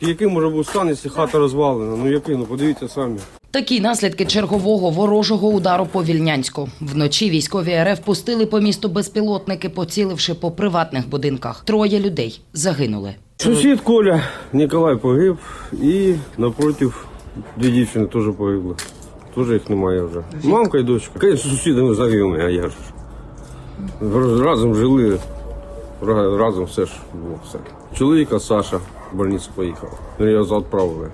Який може бути стан, якщо хата розвалена? Ну який? Ну подивіться самі. Такі наслідки чергового ворожого удару по Вільнянську. Вночі військові РФ пустили по місту безпілотники, поціливши по приватних будинках. Троє людей загинули. Сусід Коля Ніколай погиб і напротив дві дівчини теж погибли. Теж їх немає вже. Мамка і дочка. Звісно, сусідами знайомі, а я ж. Разом жили, разом все ж було все. Чоловіка Саша в больницю поїхав. Ну, Його відправили.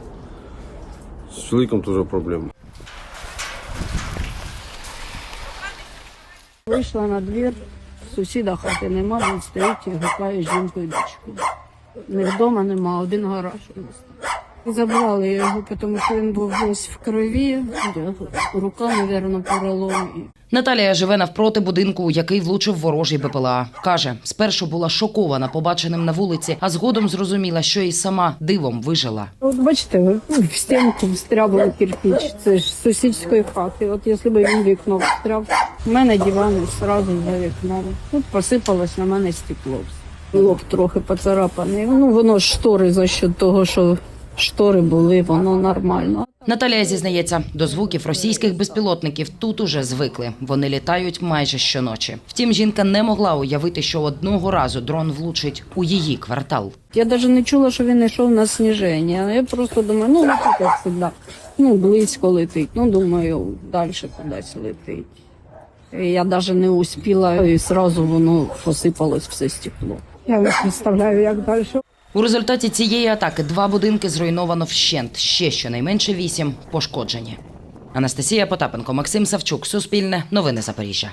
З чоловіком теж проблеми. Вийшла на двір, сусіда хати нема, він стоїть і гукає жінку і дочку. Не вдома нема, один гараж у нас. Забрали його, тому що він був весь в крові, рука, мабуть, поролом. Наталія живе навпроти будинку, який влучив ворожий БПЛА. Каже, спершу була шокована побаченим на вулиці, а згодом зрозуміла, що і сама дивом вижила. От бачите, ви, ну, в стінку встрябали кирпич, це ж з сусідської хати. От якщо б він вікно встряв, в мене диван одразу за вікном. Тут посипалось на мене стекло. Лоб трохи поцарапаний. Ну воно ж штори за що того, що штори були, воно нормально. Наталія зізнається, до звуків російських безпілотників тут уже звикли. Вони літають майже щоночі. Втім, жінка не могла уявити, що одного разу дрон влучить у її квартал. Я навіть не чула, що він йшов на сніження. Я просто думаю, ну летить як завжди. Ну, близько летить. Ну, думаю, далі кудись летить. Я навіть не успіла, і одразу воно посипалось все стекло. Я не представляю, як далі. У результаті цієї атаки два будинки зруйновано вщент. Ще щонайменше вісім пошкоджені. Анастасія Потапенко, Максим Савчук, Суспільне, Новини Запоріжжя.